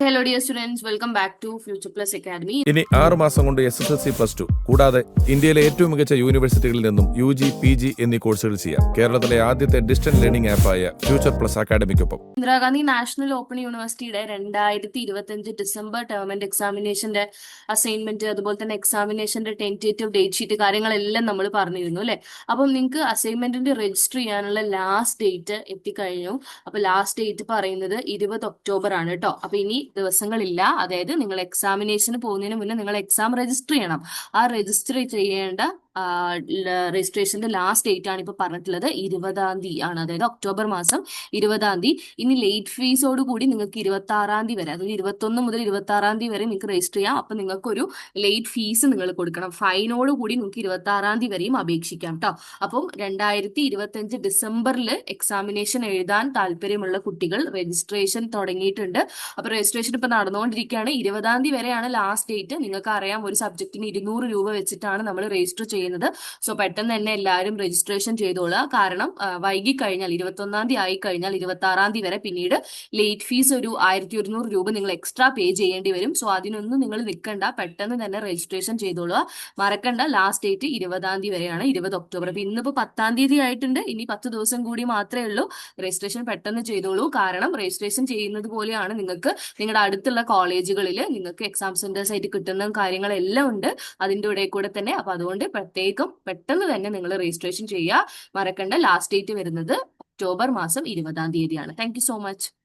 Hello dear students welcome back to future plus academy ഇനി ആറ് മാസം കൊണ്ട് S S L C plus two കൂടാതെ ഇന്ത്യയിലെ ഏറ്റവും മികച്ച യൂണിവേഴ്സിറ്റികളിൽ നിന്നും യു ജി പി ജി എന്നീ കോഴ്സുകൾ ചെയ്യാം. കേരളത്തിലെ ആദ്യത്തെ ഡിസ്റ്റന്റ് ലേണിംഗ് ആപ്പായ ഫ്യൂച്ചർ പ്ലസ് അക്കാദമിക്കൊപ്പം ഇന്ദിരാഗാന്ധി നാഷണൽ ഓപ്പൺ യൂണിവേഴ്സിറ്റിയുടെ രണ്ടായിരത്തി ഇരുപത്തിയഞ്ച് ഡിസംബർ ടേം ആൻഡ് എക്സാമിനേഷന്റെ അസൈൻമെന്റ് അതുപോലെ തന്നെ എക്സാമിനേഷന്റെ ടെന്റേറ്റീവ് ഡേറ്റ് ഷീറ്റ് കാര്യങ്ങളെല്ലാം നമ്മൾ പറഞ്ഞിരുന്നു അല്ലെ? അപ്പം നിങ്ങൾക്ക് അസൈൻമെന്റിന്റെ രജിസ്റ്റർ ചെയ്യാനുള്ള ലാസ്റ്റ് ഡേറ്റ് എത്തിക്കഴിഞ്ഞു. അപ്പൊ ലാസ്റ്റ് ഡേറ്റ് പറയുന്നത് ഇരുപത് ഒക്ടോബർ ആണ് കേട്ടോ അപ്പൊ ഇനി ദിവസങ്ങളില്ല. അതായത് നിങ്ങൾ എക്സാമിനേഷന് പോകുന്നതിന് മുന്നേ നിങ്ങൾ എക്സാം രജിസ്റ്റർ ചെയ്യണം. ആ രജിസ്റ്റർ ചെയ്യേണ്ട രജിസ്ട്രേഷന്റെ ലാസ്റ്റ് ഡേറ്റ് ആണ് ഇപ്പൊ പറഞ്ഞിട്ടുള്ളത്. ഇരുപതാം തീയതി ആണ്. അതായത് ഒക്ടോബർ മാസം ഇരുപതാം തീയതി. ഇനി ലേറ്റ് ഫീസോട് കൂടി നിങ്ങൾക്ക് ഇരുപത്തി ആറാം തീയതി വരെ അതായത് ഇരുപത്തൊന്ന് മുതൽ ഇരുപത്തി ആറാം തീയതി വരെ നിങ്ങൾക്ക് രജിസ്റ്റർ ചെയ്യാം. അപ്പൊ നിങ്ങൾക്കൊരു ലേറ്റ് ഫീസ് നിങ്ങൾ കൊടുക്കണം. ഫൈനോട് കൂടി നിങ്ങൾക്ക് ഇരുപത്തി ആറാം തീയതി വരെയും അപേക്ഷിക്കാം കേട്ടോ അപ്പം രണ്ടായിരത്തി ഇരുപത്തി ഡിസംബറിൽ എക്സാമിനേഷൻ എഴുതാൻ താല്പര്യമുള്ള കുട്ടികൾ രജിസ്ട്രേഷൻ തുടങ്ങിയിട്ടുണ്ട്. അപ്പൊ രജിസ്ട്രേഷൻ ഇപ്പൊ നടന്നുകൊണ്ടിരിക്കുകയാണ്. ഇരുപതാം തീയതി വരെയാണ് ലാസ്റ്റ് ഡേറ്റ് നിങ്ങൾക്ക് അറിയാം ഒരു സബ്ജക്റ്റിന് ഇരുന്നൂറ് രൂപ വെച്ചിട്ടാണ് നമ്മൾ രജിസ്റ്റർ ചെയ്യുന്നത്. സോ പെട്ടെന്ന് തന്നെ എല്ലാവരും രജിസ്ട്രേഷൻ ചെയ്തോളുക. കാരണം വൈകി കഴിഞ്ഞാൽ ഇരുപത്തി ഒന്നാം തീയതി ആയി കഴിഞ്ഞാൽ ഇരുപത്തി ആറാം തീയതി വരെ പിന്നീട് ലേറ്റ് ഫീസ് ഒരു ആയിരത്തി ഒരുന്നൂറ് രൂപ നിങ്ങൾ എക്സ്ട്രാ പേ ചെയ്യേണ്ടി വരും. സോ അതിനൊന്നും നിങ്ങൾ നിൽക്കണ്ട. പെട്ടെന്ന് തന്നെ രജിസ്ട്രേഷൻ ചെയ്തോളുക. മറക്കണ്ട. ലാസ്റ്റ് ഡേറ്റ് ഇരുപതാം തീയതി വരെയാണ്. ഇരുപത് ഒക്ടോബർ. അപ്പൊ ഇന്നിപ്പോ പത്താം തീയതി ആയിട്ടുണ്ട്. ഇനി പത്ത് ദിവസം കൂടി മാത്രമേ ഉള്ളൂ. രജിസ്ട്രേഷൻ പെട്ടെന്ന് ചെയ്തോളൂ. കാരണം രജിസ്ട്രേഷൻ ചെയ്യുന്നത് പോലെയാണ് നിങ്ങൾക്ക് നിങ്ങളുടെ അടുത്തുള്ള കോളേജുകളിൽ നിങ്ങൾക്ക് എക്സാം സെന്റേഴ്സ് ആയിട്ട് കിട്ടുന്ന കാര്യങ്ങളെല്ലാം ഉണ്ട്. അതിന്റെ ഇടയിൽ കൂടെ തന്നെ. അപ്പൊ അതുകൊണ്ട് പ്രത്യേകം പെട്ടെന്ന് തന്നെ നിങ്ങൾ രജിസ്ട്രേഷൻ ചെയ്യുക. മറക്കണ്ട. ലാസ്റ്റ് ഡേറ്റ് വരുന്നത് ഒക്ടോബർ മാസം ഇരുപതാം തീയതിയാണ്. Thank so much